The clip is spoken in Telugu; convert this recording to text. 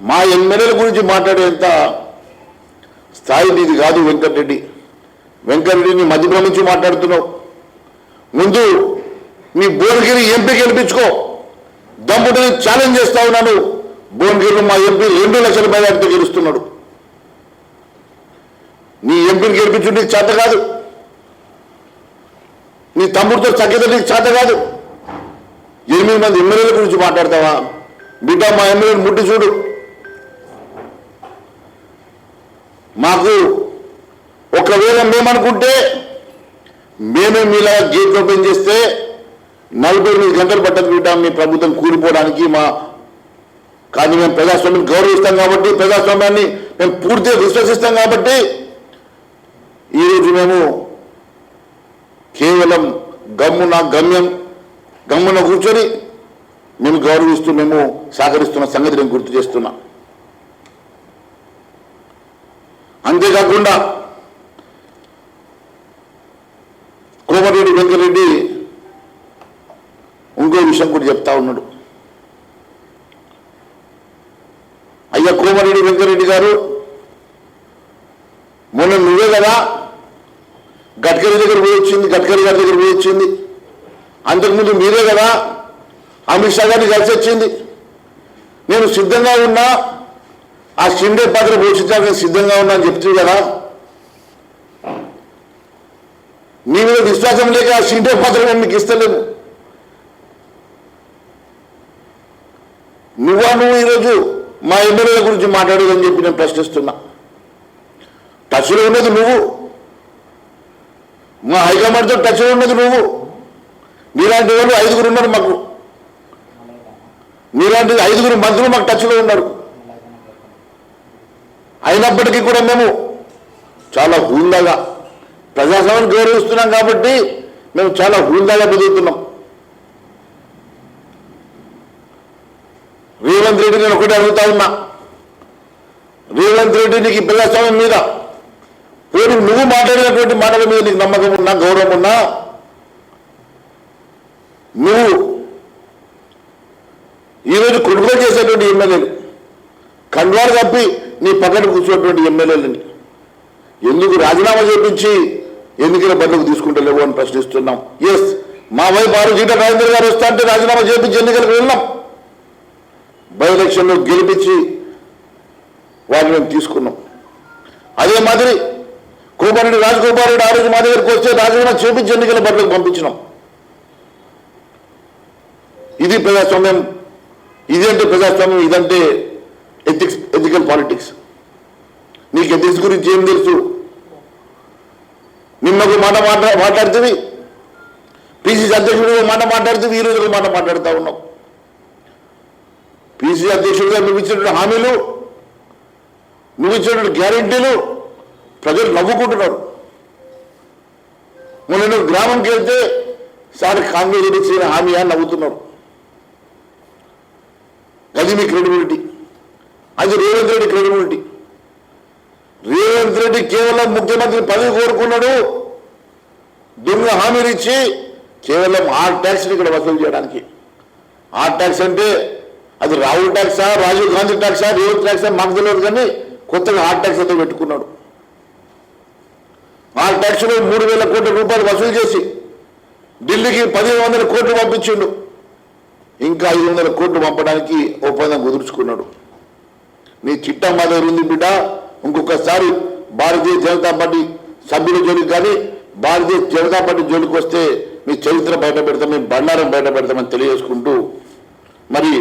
మా ఎమ్మెల్యేల గురించి మాట్లాడేంత స్థాయి నీది కాదు వెంకటరెడ్డి. వెంకటరెడ్డిని మధ్యభ్రమించి మాట్లాడుతున్నావు. ముందు నీ భువనగిరి ఎంపీ గెలిపించుకో. దమ్ముడిని ఛాలెంజ్ చేస్తా ఉన్నాను. భువనగిరిలో మా ఎంపీ రెండు లక్షల మెజార్టీతో గెలుస్తున్నాడు. నీ ఎంపీని గెలిపించు నీకు చేత కాదు. నీ తమ్ముడితో తగ్గితే నీకు చేత కాదు. ఎనిమిది మంది ఎమ్మెల్యేల గురించి మాట్లాడతావా? బిడ్డ మా ఎమ్మెల్యేని ముట్టి చూడు. మాకు ఒకవేళ మేమనుకుంటే మేమే మీలా గేట్ ఓపెన్ చేస్తే నలభై ఎనిమిది గంటలు పట్టదు బిడ్డ మీ ప్రభుత్వం కూలిపోవడానికి మా కానీ మేము ప్రజాస్వామ్యం గౌరవిస్తాం కాబట్టి ప్రజాస్వామ్యాన్ని మేము పూర్తిగా విశ్వసిస్తాం కాబట్టి ఈరోజు మేము కేవలం గమ్మున గమ్యం గమ్మున కూర్చొని మేము గౌరవిస్తూ మేము సహకరిస్తున్న సంగతి నేను గుర్తు చేస్తున్నా. అంతేకాకుండా కోమటిరెడ్డి వెంకరెడ్డి ఇంకో విషయం కూడా చెప్తా ఉన్నాడు. అయ్యా కోమరెడ్డి వెంకరెడ్డి గారు మొన్న నువ్వే కదా గడ్కరీ దగ్గర పోయి వచ్చింది గడ్కరీ గారి దగ్గర పోయి వచ్చింది. అంతకుముందు మీరే కదా అమిత్ షా గారిని కలిసి వచ్చింది. నేను సిద్ధంగా ఉన్నా ఆ షిండే పాత్ర పోషించడానికి సిద్ధంగా ఉన్నా అని చెప్తుంది కదా. నీ మీద విశ్వాసం లేక ఆ షిండే పాత్ర నేను మీకు ఇస్తలేము నువ్వా నువ్వు ఈరోజు మా ఎమ్మెల్యేల గురించి మాట్లాడేదని చెప్పి నేను ప్రశ్నిస్తున్నా. టచ్లో ఉన్నది నువ్వు. మా హైకమాండ్తో టచ్లో ఉన్నది నువ్వు. నీలాంటి వాళ్ళు ఐదుగురు ఉన్నారు మాకు. నీలాంటి ఐదుగురు మంత్రులు మాకు టచ్లో ఉన్నారు. అయినప్పటికీ కూడా మేము చాలా హుందాగా ప్రజాస్వామ్యాన్ని గౌరవిస్తున్నాం కాబట్టి మేము చాలా హుందాగా బతుకుతున్నాం రేవంత్ రెడ్డి నేను ఒకటి అడుగుతా ఉన్నా. రేవంత్ రెడ్డి నీకు ప్రజాస్వామ్యం మీద పోనీ నువ్వు మాట్లాడినటువంటి మాటల మీద నీకు నమ్మకం ఉన్నా గౌరవం ఉన్నా నువ్వు ఈరోజు కొనుగోలు చేసేటువంటి ఎమ్మెల్యేలు కండువాలు కప్పి నీ పక్కన కూర్చున్నటువంటి ఎమ్మెల్యేలని. ఎందుకు రాజీనామా చేపించి ఎన్నికల బదులకు తీసుకుంటలేవు అని ప్రశ్నిస్తున్నాం. ఎస్ మా వైపు ఆరు గీత రాజేంద్ర గారు వస్తా అంటే రాజీనామా చేపించి ఎన్నికలకు వెళ్ళాం బై ఎలక్షన్లో గెలిపించి వాళ్ళు మేము తీసుకున్నాం. అదే మాదిరి కోపారెడ్డి రాజగోపాల్ రెడ్డి ఆ రోజు మా దగ్గరికి వస్తే రాజీనామా చేపించి ఎన్నికల బదులకు పంపించినాం. ఇది ప్రజాస్వామ్యం. ఇదంటే ప్రజాస్వామ్యం? ఇదంటే ఎథిక్స్ పొలిటికల్ పాలిటిక్స్ నీకు ఎథిక్స్ గురించి ఏం తెలుసు? నిన్న మాట మాట్లా మాట్లాడుతుంది. పీసీసీ అధ్యక్షుడు మాట మాట్లాడుతుంది ఈ రోజు మాట మాట్లాడుతూ ఉన్నాం. పీసీసీ అధ్యక్షుడిగా నువ్వు ఇచ్చినటువంటి హామీలు నువ్వు ఇచ్చినటువంటి గ్యారంటీలు ప్రజలు నవ్వుకుంటున్నారు. మొన్న నువ్వు గ్రామంకి వెళ్తే సార్ కాంగ్రెస్ ఇచ్చిన హామీ అని నవ్వుతున్నారు. అది మీ క్రెడిబిలిటీ అది రేవంత్ రెడ్డి క్రెడిబిలిటీ రేవంత్ రెడ్డి కేవలం ముఖ్యమంత్రి పదవి కోరుకున్నాడు. దొంగ హామీలు ఇచ్చి కేవలం ఆర్ ట్యాక్స్ని ఇక్కడ వసూలు చేయడానికి. ఆర్ ట్యాక్స్ అంటే అది రాహుల్ ట్యాక్సా రాజీవ్ గాంధీ ట్యాక్సా రేవంత్ ట్యాక్సా మాకు తెలియదు కానీ కొత్తగా ఆర్ ట్యాక్స్ అయితే పెట్టుకున్నాడు. ఆ ట్యాక్స్లో మూడు వేల కోట్ల రూపాయలు వసూలు చేసి ఢిల్లీకి పదిహేను వందల కోట్లు పంపించిండు. ఇంకా ఐదు వందల కోట్లు పంపడానికి ఒప్పందం కుదుర్చుకున్నాడు. నీ చిట్టం మా దగ్గర ఉంది బిడ్డ. ఇంకొకసారి భారతీయ జనతా పార్టీ సభ్యుల జోలికి కానీ భారతీయ జనతా పార్టీ జోలికి వస్తే మీ చరిత్ర బయట పెడతాం మీ బండారం బయట పెడతామని తెలియజేసుకుంటూ మరి